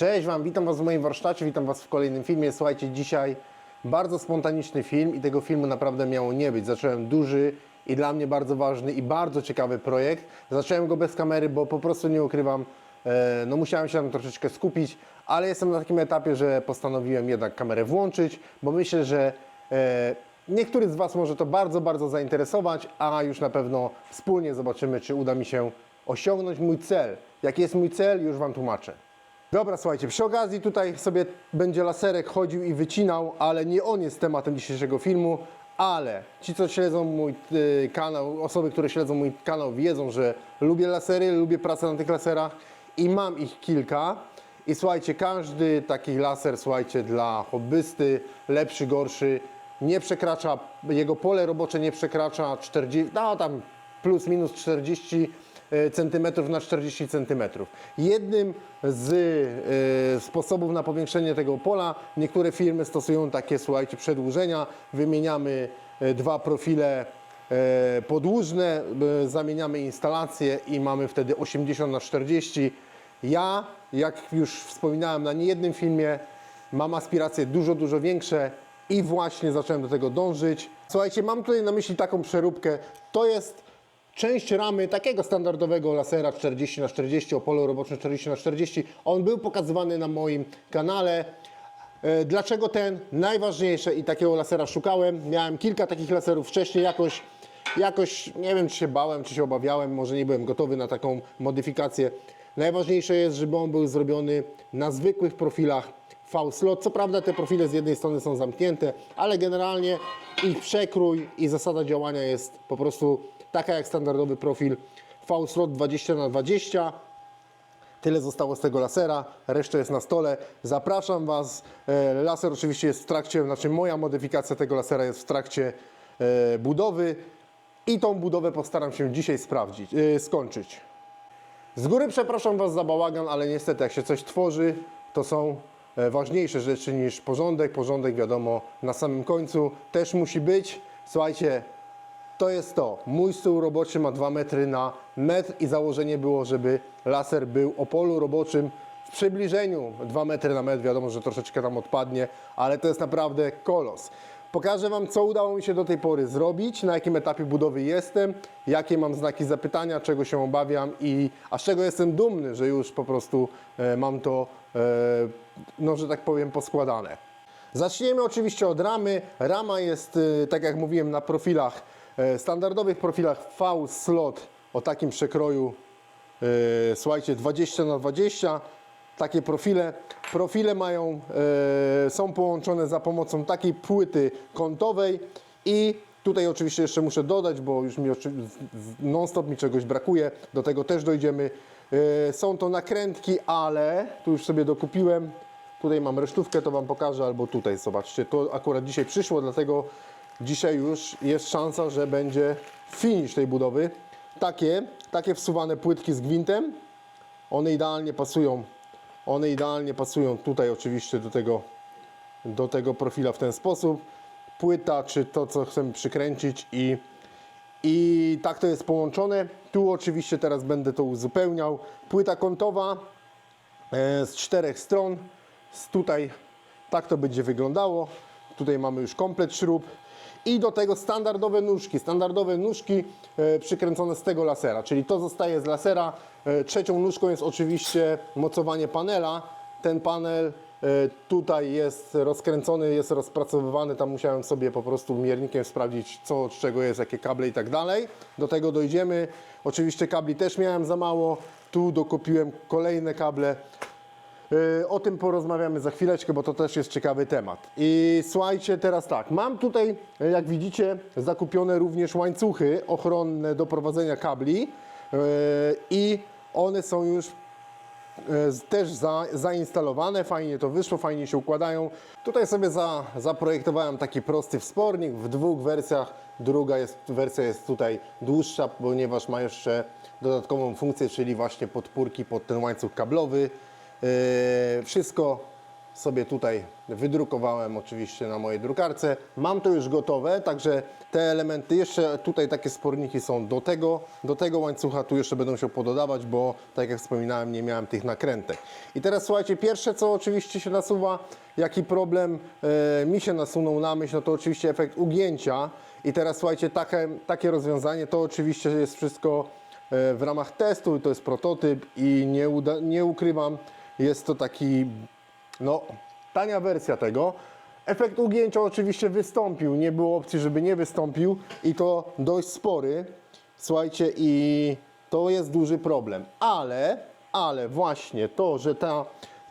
Cześć Wam, witam Was w moim warsztacie, witam Was w kolejnym filmie. Słuchajcie, dzisiaj bardzo spontaniczny film i tego filmu naprawdę miało nie być. Zacząłem duży i dla mnie bardzo ważny i bardzo ciekawy projekt. Zacząłem go bez kamery, bo po prostu nie ukrywam, e, no musiałem się tam troszeczkę skupić, ale jestem na takim etapie, że postanowiłem jednak kamerę włączyć, bo myślę, że e, niektórych z Was może to bardzo, bardzo zainteresować, a już na pewno wspólnie zobaczymy, czy uda mi się osiągnąć mój cel. Jaki jest mój cel, już Wam tłumaczę. Dobra, słuchajcie, przy okazji tutaj sobie będzie laserek chodził i wycinał, ale nie on jest tematem dzisiejszego filmu, ale ci, co śledzą mój y, kanał, osoby, które śledzą mój kanał, wiedzą, że lubię lasery, lubię pracę na tych laserach i mam ich kilka. I słuchajcie, każdy taki laser, słuchajcie, dla hobbysty, lepszy, gorszy, nie przekracza, jego pole robocze nie przekracza 40, no tam plus minus 40 e, centymetrów na 40 centymetrów. Jednym z e, sposobów na powiększenie tego pola, niektóre firmy stosują takie, słuchajcie, przedłużenia, wymieniamy e, dwa profile e, podłużne, e, zamieniamy instalację i mamy wtedy 80 na 40. Ja, jak już wspominałem na niejednym filmie, mam aspiracje dużo, dużo większe i właśnie zacząłem do tego dążyć. Słuchajcie, mam tutaj na myśli taką przeróbkę. To jest część ramy takiego standardowego lasera 40 na 40 o polu roboczym 40 na 40 On był pokazywany na moim kanale. E, Dlaczego ten? Najważniejsze i takiego lasera szukałem. Miałem kilka takich laserów wcześniej, jakoś, jakoś nie wiem czy się bałem, czy się obawiałem, może nie byłem gotowy na taką modyfikację. Najważniejsze jest, żeby on był zrobiony na zwykłych profilach V-slot. Co prawda te profile z jednej strony są zamknięte, ale generalnie ich przekrój i zasada działania jest po prostu taka jak standardowy profil V-slot 20 na 20 Tyle zostało z tego lasera, reszta jest na stole. Zapraszam Was. E, Laser oczywiście jest w trakcie, znaczy moja modyfikacja tego lasera jest w trakcie e, budowy i tą budowę postaram się dzisiaj sprawdzić, e, skończyć. Z góry przepraszam Was za bałagan, ale niestety jak się coś tworzy, to są ważniejsze rzeczy niż porządek. Porządek wiadomo na samym końcu też musi być. Słuchajcie, to jest to. Mój stół roboczy ma 2 metry na metr i założenie było, żeby laser był o polu roboczym w przybliżeniu 2 metry na metr. Wiadomo, że troszeczkę tam odpadnie, ale to jest naprawdę kolos. Pokażę Wam, co udało mi się do tej pory zrobić, na jakim etapie budowy jestem, jakie mam znaki zapytania, czego się obawiam i a z czego jestem dumny, że już po prostu e, mam to, e, no że tak powiem, poskładane. Zaczniemy oczywiście od ramy. Rama jest, y, tak jak mówiłem, na profilach, e, standardowych profilach V-slot o takim przekroju, e, słuchajcie, 20 na 20 takie profile. Profile mają, e, są połączone za pomocą takiej płyty kątowej i tutaj oczywiście jeszcze muszę dodać, bo już mi non-stop mi czegoś brakuje, do tego też dojdziemy. E, Są to nakrętki, ale tu już sobie dokupiłem. Tutaj mam resztówkę, to Wam pokażę, albo tutaj, zobaczcie, to akurat dzisiaj przyszło, dlatego dzisiaj już jest szansa, że będzie finish tej budowy. Takie, takie wsuwane płytki z gwintem, one idealnie pasują, one idealnie pasują tutaj oczywiście do tego, do tego profila w ten sposób. Płyta, czy to, co chcemy przykręcić i, i tak to jest połączone. Tu oczywiście teraz będę to uzupełniał. Płyta kątowa, e, z czterech stron. Z tutaj tak to będzie wyglądało. Tutaj mamy już komplet śrub. I do tego standardowe nóżki. Standardowe nóżki e, przykręcone z tego lasera, czyli to zostaje z lasera. E, trzecią nóżką jest oczywiście mocowanie panela. Ten panel e, tutaj jest rozkręcony, jest rozpracowywany. Tam musiałem sobie po prostu miernikiem sprawdzić, co od czego jest, jakie kable i tak dalej. Do tego dojdziemy. Oczywiście kabli też miałem za mało. Tu dokupiłem kolejne kable. Yy, O tym porozmawiamy za chwileczkę, bo to też jest ciekawy temat. I słuchajcie, teraz tak, mam tutaj, jak widzicie, zakupione również łańcuchy ochronne do prowadzenia kabli yy, i one są już e, też za, zainstalowane, fajnie to wyszło, fajnie się układają. Tutaj sobie za, zaprojektowałem taki prosty wspornik w dwóch wersjach. Druga jest, wersja jest tutaj dłuższa, ponieważ ma jeszcze dodatkową funkcję, czyli właśnie podpórki pod ten łańcuch kablowy. E, wszystko sobie tutaj wydrukowałem oczywiście na mojej drukarce. Mam to już gotowe, także te elementy, jeszcze tutaj takie sporniki są do tego, do tego łańcucha, tu jeszcze będą się pododawać, bo tak jak wspominałem, nie miałem tych nakrętek. I teraz słuchajcie, pierwsze co oczywiście się nasuwa, jaki problem e, mi się nasunął na myśl, no to oczywiście efekt ugięcia. I teraz słuchajcie, takie, takie rozwiązanie to oczywiście jest wszystko e, w ramach testu, to jest prototyp i nie, uda, nie ukrywam, jest to taki, no, tania wersja tego. Efekt ugięcia oczywiście wystąpił, nie było opcji, żeby nie wystąpił i to dość spory. Słuchajcie, i to jest duży problem, ale, ale właśnie to, że ta,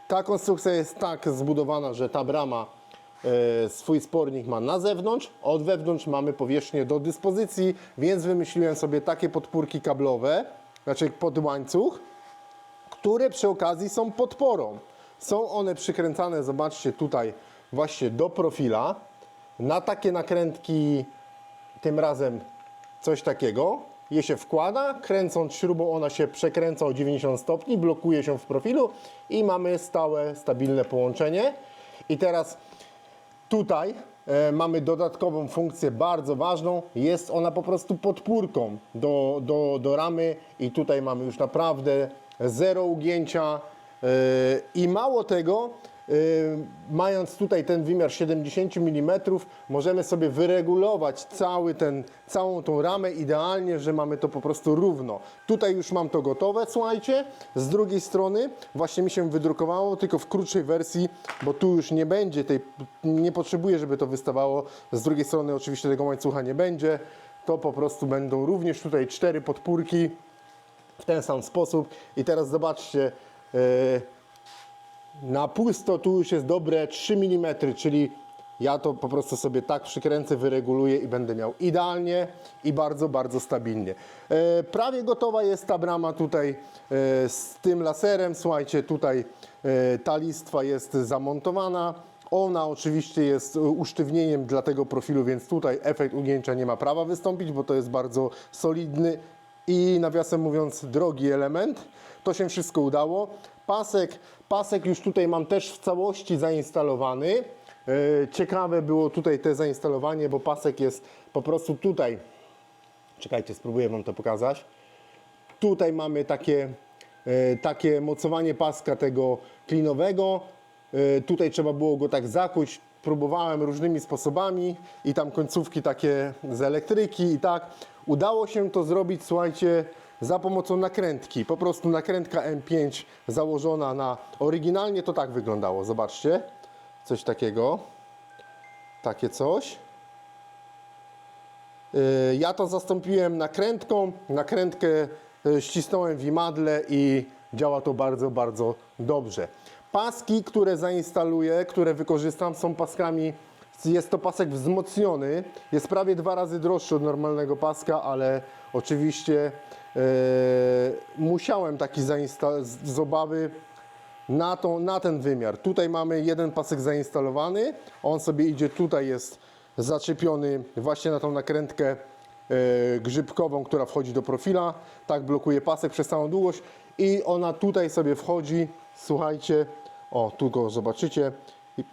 ta konstrukcja jest tak zbudowana, że ta brama e, swój spornik ma na zewnątrz, od wewnątrz mamy powierzchnię do dyspozycji, więc wymyśliłem sobie takie podpórki kablowe, znaczy pod łańcuch, które przy okazji są podporą. Są one przykręcane, zobaczcie tutaj, właśnie do profila. Na takie nakrętki, tym razem coś takiego, je się wkłada, kręcąc śrubą ona się przekręca o 90 stopni, blokuje się w profilu i mamy stałe, stabilne połączenie. I teraz Tutaj e, mamy dodatkową funkcję bardzo ważną. Jest ona po prostu podpórką do, do, do ramy i tutaj mamy już naprawdę zero ugięcia. e, I mało tego, e, mając tutaj ten wymiar 70 mm, możemy sobie wyregulować cały ten, całą tą ramę idealnie, że mamy to po prostu równo. Tutaj już mam to gotowe, słuchajcie. Z drugiej strony właśnie mi się wydrukowało, tylko w krótszej wersji, bo tu już nie będzie tej, nie potrzebuję, żeby to wystawało. Z drugiej strony oczywiście tego łańcucha nie będzie. To po prostu będą również tutaj cztery podpórki w ten sam sposób. I teraz zobaczcie, e, na pusto tu już jest dobre 3 mm, czyli ja to po prostu sobie tak przykręcę, wyreguluję i będę miał idealnie i bardzo, bardzo stabilnie. E, prawie gotowa jest ta brama tutaj e, z tym laserem. Słuchajcie, tutaj ta listwa jest zamontowana. Ona oczywiście jest usztywnieniem dla tego profilu, więc tutaj efekt ugięcia nie ma prawa wystąpić, bo to jest bardzo solidny i nawiasem mówiąc drogi element. To się wszystko udało. Pasek, pasek już tutaj mam też w całości zainstalowany. E, Ciekawe było tutaj te zainstalowanie, bo pasek jest po prostu tutaj. Czekajcie, spróbuję Wam to pokazać. Tutaj mamy takie, e, takie mocowanie paska tego klinowego. E, Tutaj trzeba było go tak zakuć. Próbowałem różnymi sposobami i tam końcówki takie z elektryki i tak. Udało się to zrobić, słuchajcie, za pomocą nakrętki. Po prostu nakrętka M5 założona na... Oryginalnie to tak wyglądało, zobaczcie. Coś takiego. Takie coś. Y, Ja to zastąpiłem nakrętką. Nakrętkę y, ścisnąłem w imadle i działa to bardzo, bardzo dobrze. Paski, które zainstaluję, które wykorzystam, są paskami. Jest to pasek wzmocniony. Jest prawie dwa razy droższy od normalnego paska, ale oczywiście e, musiałem taki zainstalować z, z obawy na, tą, na ten wymiar. Tutaj mamy jeden pasek zainstalowany, on sobie idzie, tutaj jest zaczepiony właśnie na tą nakrętkę e, grzybkową, która wchodzi do profila. Tak blokuje pasek przez całą długość i ona tutaj sobie wchodzi, słuchajcie, o tu go zobaczycie,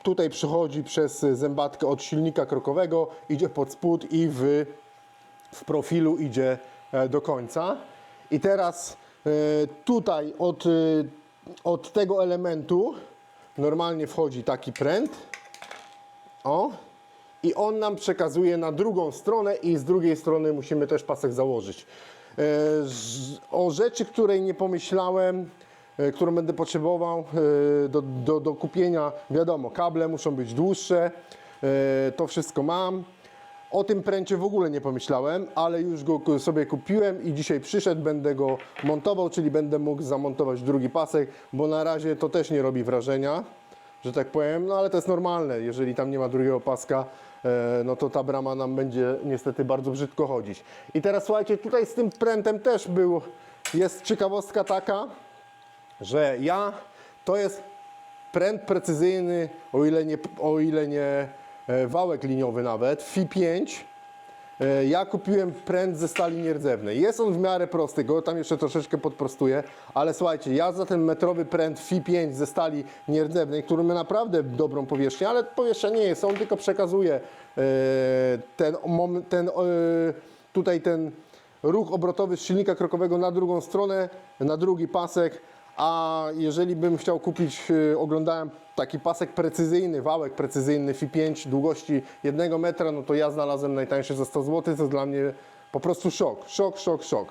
Tutaj przychodzi przez zębatkę od silnika krokowego, idzie pod spód i w w profilu idzie e, do końca. I teraz e, tutaj od, e, od tego elementu normalnie wchodzi taki pręt. O. I on nam przekazuje na drugą stronę i z drugiej strony musimy też pasek założyć. O rzeczy, której nie pomyślałem, którą będę potrzebował e, do, do, do kupienia, wiadomo, kable muszą być dłuższe, e, to wszystko mam. O tym pręcie w ogóle nie pomyślałem, ale już go sobie kupiłem i dzisiaj przyszedł, będę go montował, czyli będę mógł zamontować drugi pasek, bo na razie to też nie robi wrażenia, że tak powiem, no ale to jest normalne, jeżeli tam nie ma drugiego paska, e, no to ta brama nam będzie niestety bardzo brzydko chodzić. I teraz słuchajcie, tutaj z tym prętem też był, jest ciekawostka taka, że ja, to jest pręt precyzyjny, o ile nie, o ile nie e, wałek liniowy nawet, FI5, E, Ja kupiłem pręt ze stali nierdzewnej. Jest on w miarę prosty, go tam jeszcze troszeczkę podprostuję, ale słuchajcie, ja za ten metrowy pręt FI5 ze stali nierdzewnej, który ma naprawdę dobrą powierzchnię, ale powierzchnia nie jest, on tylko przekazuje e, ten, ten tutaj ten ruch obrotowy z silnika krokowego na drugą stronę, na drugi pasek, a jeżeli bym chciał kupić, y, oglądałem taki pasek precyzyjny, wałek precyzyjny FI5 długości 1 metra, no to ja znalazłem najtańszy za 100 zł, to dla mnie po prostu szok, szok, szok, szok.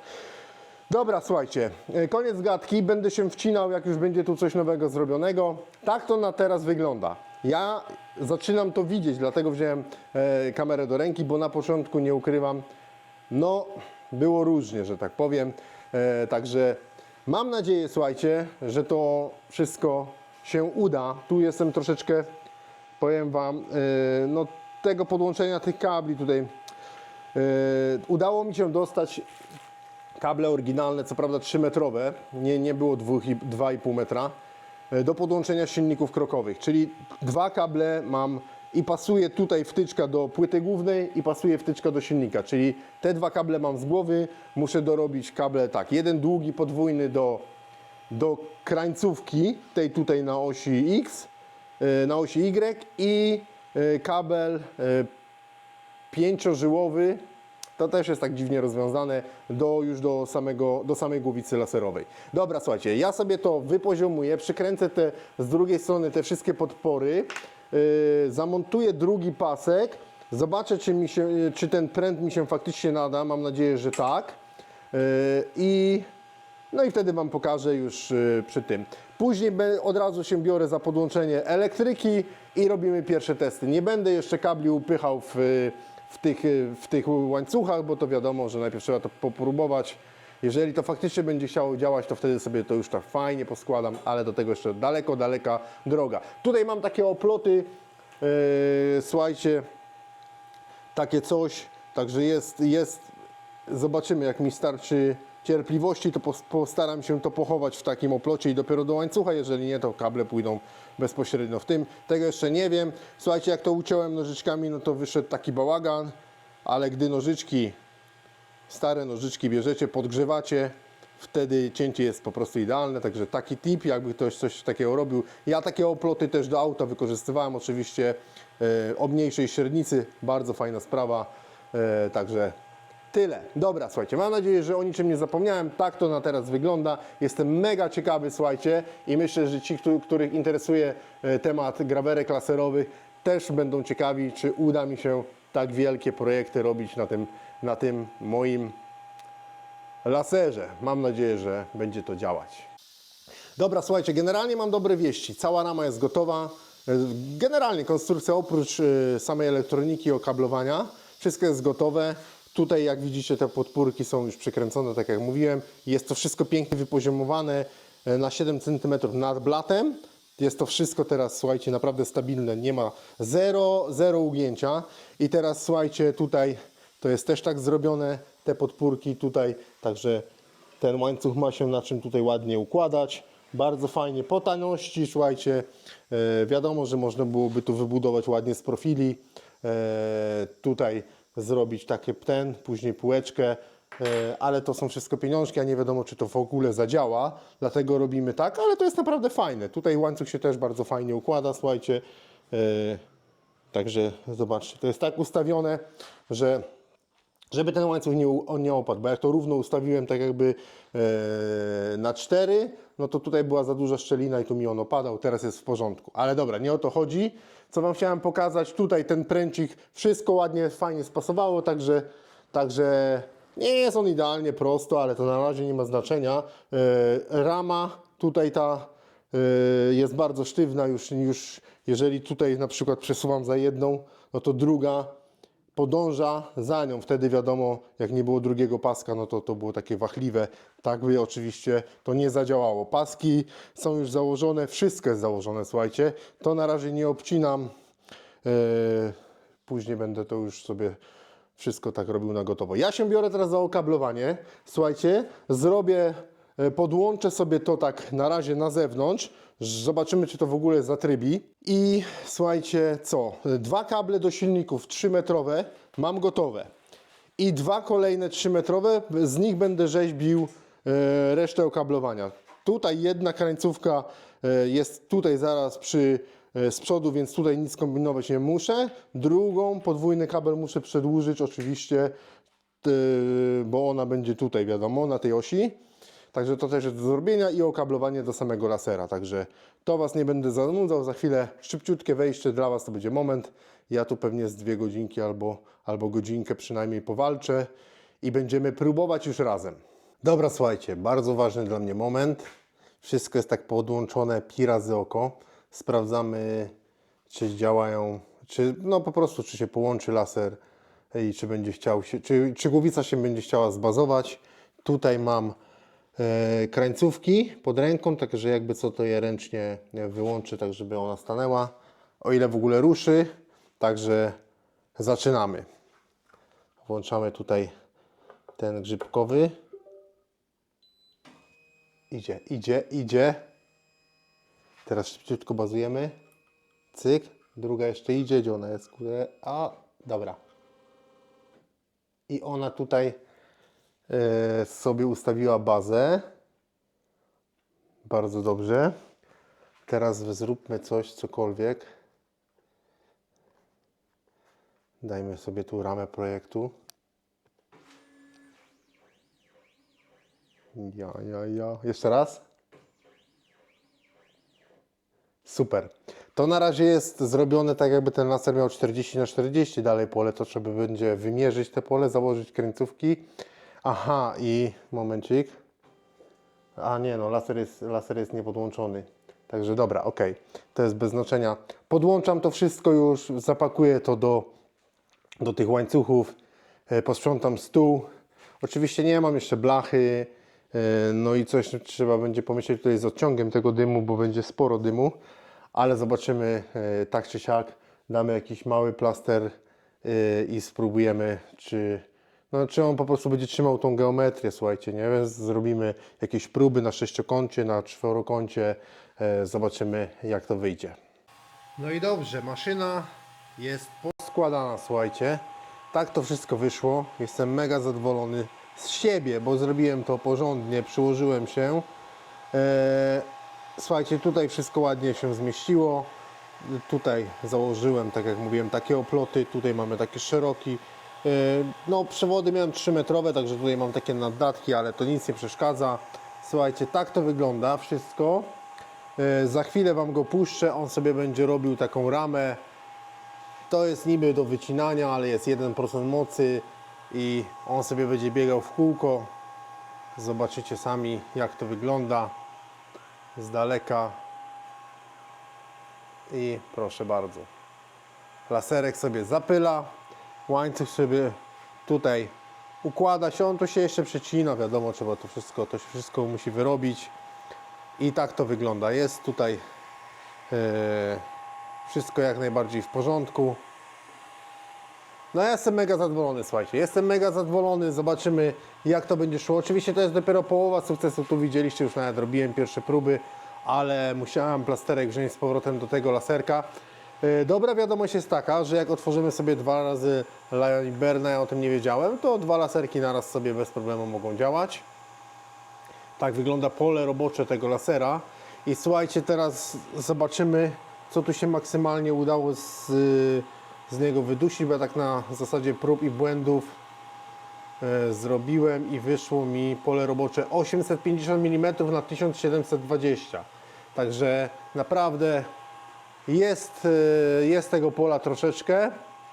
Dobra, słuchajcie, y, koniec gadki, będę się wcinał, jak już będzie tu coś nowego zrobionego. Tak to na teraz wygląda. Ja zaczynam to widzieć, dlatego wziąłem e, kamerę do ręki, bo na początku nie ukrywam, no, było różnie, że tak powiem. E, także mam nadzieję, słuchajcie, że to wszystko się uda. Tu jestem troszeczkę, powiem Wam, e, no, tego podłączenia tych kabli tutaj. E, udało mi się dostać kable oryginalne, co prawda 3-metrowe, nie, nie było 2,5 metra, e, do podłączenia silników krokowych. Czyli dwa kable mam i pasuje tutaj wtyczka do płyty głównej i pasuje wtyczka do silnika. Czyli te dwa kable mam z głowy, muszę dorobić kable tak, jeden długi podwójny do, do krańcówki, tej tutaj na osi X, e, na osi Y i e, kabel e, pięciożyłowy, to też jest tak dziwnie rozwiązane, do, już do, samego, do samej głowicy laserowej. Dobra, słuchajcie, ja sobie to wypoziomuję, przykręcę te, z drugiej strony te wszystkie podpory, zamontuję drugi pasek, zobaczę, czy, mi się, czy ten pręt mi się faktycznie nada, mam nadzieję, że tak. Yy, I no i wtedy Wam pokażę już y, przy tym. Później od razu się biorę za podłączenie elektryki i robimy pierwsze testy. Nie będę jeszcze kabli upychał w, y, w, tych, y, w tych łańcuchach, bo to wiadomo, że najpierw trzeba to popróbować. Jeżeli to faktycznie będzie chciało działać, to wtedy sobie to już tak fajnie poskładam, ale do tego jeszcze daleko, daleka droga. Tutaj mam takie oploty, yy, słuchajcie, takie coś, także jest, jest zobaczymy jak mi starczy cierpliwości, to pos- postaram się to pochować w takim oplocie i dopiero do łańcucha, jeżeli nie, to kable pójdą bezpośrednio w tym. Tego jeszcze nie wiem. Słuchajcie, jak to uciąłem nożyczkami, no to wyszedł taki bałagan, ale gdy nożyczki, stare nożyczki bierzecie, podgrzewacie, wtedy cięcie jest po prostu idealne, także taki tip, jakby ktoś coś takiego robił. Ja takie oploty też do auta wykorzystywałem, oczywiście e, o mniejszej średnicy, bardzo fajna sprawa, e, także tyle. Dobra, słuchajcie, mam nadzieję, że o niczym nie zapomniałem, tak to na teraz wygląda. Jestem mega ciekawy, słuchajcie, i myślę, że ci, któ- których interesuje e, temat grawerek laserowych, też będą ciekawi, czy uda mi się tak wielkie projekty robić na tym, na tym moim laserze. Mam nadzieję, że będzie to działać. Dobra, słuchajcie, generalnie mam dobre wieści. Cała rama jest gotowa. E, Generalnie konstrukcja oprócz e, samej elektroniki, okablowania, wszystko jest gotowe. Tutaj, jak widzicie, te podpórki są już przykręcone, tak jak mówiłem. Jest to wszystko pięknie wypoziomowane e, na 7 cm nad blatem. Jest to wszystko teraz, słuchajcie, naprawdę stabilne. Nie ma zero, zero ugięcia. I teraz, słuchajcie, tutaj to jest też tak zrobione, te podpórki tutaj, także ten łańcuch ma się na czym tutaj ładnie układać. Bardzo fajnie po taniości, słuchajcie, e, wiadomo, że można byłoby tu wybudować ładnie z profili, e, tutaj zrobić takie ten, później półeczkę, e, ale to są wszystko pieniążki, a nie wiadomo, czy to w ogóle zadziała, dlatego robimy tak, ale to jest naprawdę fajne. Tutaj łańcuch się też bardzo fajnie układa, słuchajcie, e, także zobaczcie, to jest tak ustawione, że żeby ten łańcuch nie, on nie opadł, bo jak to równo ustawiłem tak jakby e, na 4, no to tutaj była za duża szczelina i tu mi on opadał, teraz jest w porządku. Ale dobra, nie o to chodzi. Co Wam chciałem pokazać, tutaj ten pręcik, wszystko ładnie, fajnie spasowało, także, także nie jest on idealnie prosto, ale to na razie nie ma znaczenia. E, rama, tutaj ta e, jest bardzo sztywna, już, już jeżeli tutaj na przykład przesuwam za jedną, no to druga podąża za nią. Wtedy wiadomo, jak nie było drugiego paska, no to to było takie wachliwe. Tak by oczywiście to nie zadziałało. Paski są już założone, wszystko jest założone, słuchajcie. To na razie nie obcinam. Yy, Później będę to już sobie wszystko tak robił na gotowo. Ja się biorę teraz za okablowanie. Słuchajcie, zrobię, e, podłączę sobie to tak na razie na zewnątrz. Zobaczymy, czy to w ogóle zatrybi. I słuchajcie, co? Dwa kable do silników 3-metrowe mam gotowe. i dwa kolejne 3-metrowe, z nich będę rzeźbił e, resztę okablowania. Tutaj jedna krańcówka e, jest tutaj zaraz przy e, z przodu, więc tutaj nic kombinować nie muszę. Drugą podwójny kabel muszę przedłużyć oczywiście, bo ona będzie tutaj, wiadomo, na tej osi. Także to też jest do zrobienia i okablowanie do samego lasera. Także to Was nie będę zanudzał. Za chwilę szybciutkie wejście dla Was to będzie moment. Ja tu pewnie z dwie godzinki albo, albo godzinkę przynajmniej powalczę i będziemy próbować już razem. Dobra, słuchajcie, bardzo ważny dla mnie moment. Wszystko jest tak podłączone pi razy oko. Sprawdzamy, czy działają, czy no po prostu, czy się połączy laser i czy będzie chciał się, czy, czy głowica się będzie chciała zbazować. Tutaj mam krańcówki pod ręką, także jakby co to je ręcznie wyłączy, tak żeby ona stanęła. O ile w ogóle ruszy, także zaczynamy. Włączamy tutaj ten grzybkowy. Idzie, idzie, idzie. Teraz szybciutko bazujemy. Cyk. Druga jeszcze idzie, gdzie ona jest? A, dobra. I ona tutaj e, sobie ustawiła bazę. Bardzo dobrze. Teraz zróbmy coś, cokolwiek. Dajmy sobie tu ramę projektu. Ja, ja, ja. Jeszcze raz. Super. To na razie jest zrobione tak, jakby ten laser miał 40 na 40 dalej pole. To trzeba będzie wymierzyć te pole, założyć kręcówki. Aha, i momencik. A nie, no laser jest, laser jest niepodłączony. Także dobra, ok. To jest bez znaczenia. Podłączam to wszystko już, zapakuję to do, do tych łańcuchów, e, posprzątam stół. Oczywiście nie mam jeszcze blachy, e, no i coś trzeba będzie pomyśleć tutaj z odciągiem tego dymu, bo będzie sporo dymu, ale zobaczymy e, tak czy siak. Damy jakiś mały plaster i spróbujemy, czy, no, czy on po prostu będzie trzymał tą geometrię, słuchajcie, nie? Więc zrobimy jakieś próby na sześciokącie, na czworokącie, e, zobaczymy jak to wyjdzie. No i dobrze, maszyna jest poskładana, słuchajcie. Tak to wszystko wyszło. Jestem mega zadowolony z siebie, bo zrobiłem to porządnie, przyłożyłem się. Eee, słuchajcie, tutaj wszystko ładnie się zmieściło. Tutaj założyłem, tak jak mówiłem, takie oploty. Tutaj mamy takie szeroki. Eee, no, przewody miałem 3 metrowe, także tutaj mam takie naddatki, ale to nic nie przeszkadza. Słuchajcie, tak to wygląda wszystko. E, Za chwilę Wam go puszczę, on sobie będzie robił taką ramę. To jest niby do wycinania, ale jest 1% mocy i on sobie będzie biegał w kółko. Zobaczycie sami jak to wygląda z daleka. I proszę bardzo. Laserek sobie zapyla, łańcuch sobie tutaj układa się, on tu się jeszcze przecina, wiadomo, trzeba to wszystko, to się wszystko musi wyrobić. I tak to wygląda. Jest tutaj e, wszystko jak najbardziej w porządku. No ja jestem mega zadowolony, słuchajcie. Jestem mega zadowolony. Zobaczymy jak to będzie szło. Oczywiście to jest dopiero połowa sukcesu. Tu widzieliście, już nawet robiłem pierwsze próby, ale musiałem plasterek wziąć z powrotem do tego laserka. E, Dobra wiadomość jest taka, że jak otworzymy sobie dwa razy Lion Berna, ja o tym nie wiedziałem, to dwa laserki naraz sobie bez problemu mogą działać. Tak wygląda pole robocze tego lasera. I słuchajcie, teraz zobaczymy, co tu się maksymalnie udało z, z niego wydusić, bo ja tak na zasadzie prób i błędów e, zrobiłem i wyszło mi pole robocze 850 mm na 1720. Także naprawdę jest, e, jest tego pola troszeczkę.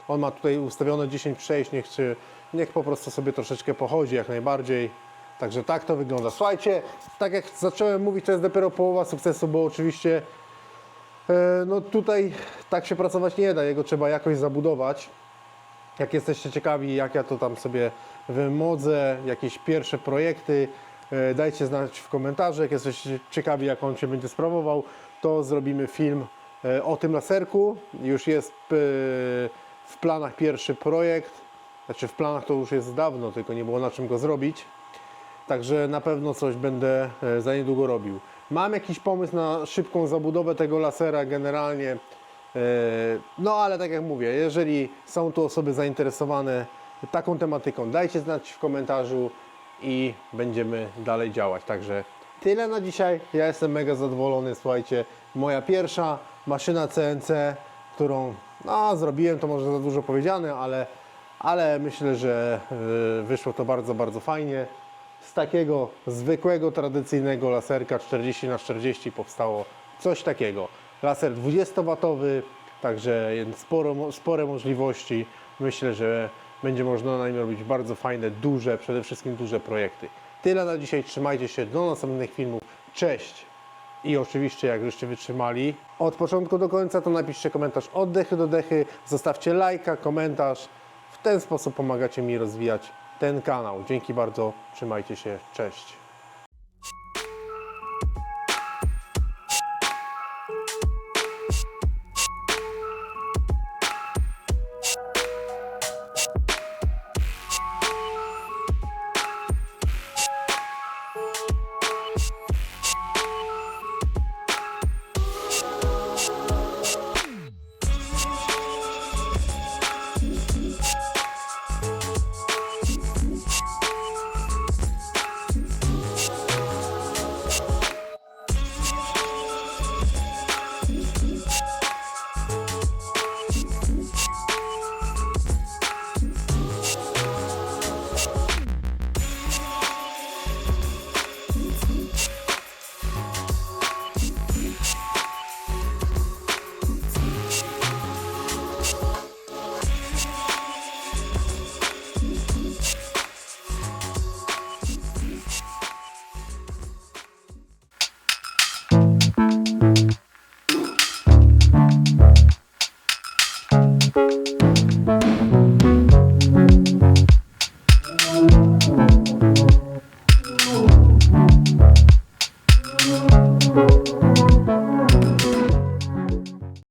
On ma tutaj ustawione 10 przejść, niech, czy, niech po prostu sobie troszeczkę pochodzi jak najbardziej. Także tak to wygląda. Słuchajcie, tak jak zacząłem mówić, to jest dopiero połowa sukcesu, bo oczywiście e, no tutaj tak się pracować nie da, jego trzeba jakoś zabudować. Jak jesteście ciekawi, jak ja to tam sobie wymodzę, jakieś pierwsze projekty, e, dajcie znać w komentarzu. Jak jesteście ciekawi, jak on się będzie sprawował, to zrobimy film o tym laserku. Już jest e, w planach pierwszy projekt. Znaczy w planach to już jest dawno, tylko nie było na czym go zrobić. Także na pewno coś będę e, za niedługo robił. Mam jakiś pomysł na szybką zabudowę tego lasera generalnie. e, No ale tak jak mówię, jeżeli są tu osoby zainteresowane, taką tematyką. Dajcie znać w komentarzu i będziemy dalej działać. Także tyle na dzisiaj. Ja jestem mega zadowolony. Słuchajcie, moja pierwsza maszyna CNC, którą no, zrobiłem, to może za dużo powiedziane, ale, ale myślę, że y, wyszło to bardzo, bardzo fajnie. Z takiego zwykłego, tradycyjnego laserka 40 na 40 powstało coś takiego. Laser 20W, także sporo, spore możliwości. Myślę, że będzie można na nim robić bardzo fajne, duże, przede wszystkim duże projekty. Tyle na dzisiaj, trzymajcie się, do następnych filmów. Cześć! I oczywiście, jak żeście wytrzymali od początku do końca, to napiszcie komentarz od dechy do dechy, zostawcie lajka, komentarz. W ten sposób pomagacie mi rozwijać ten kanał. Dzięki bardzo, trzymajcie się, cześć.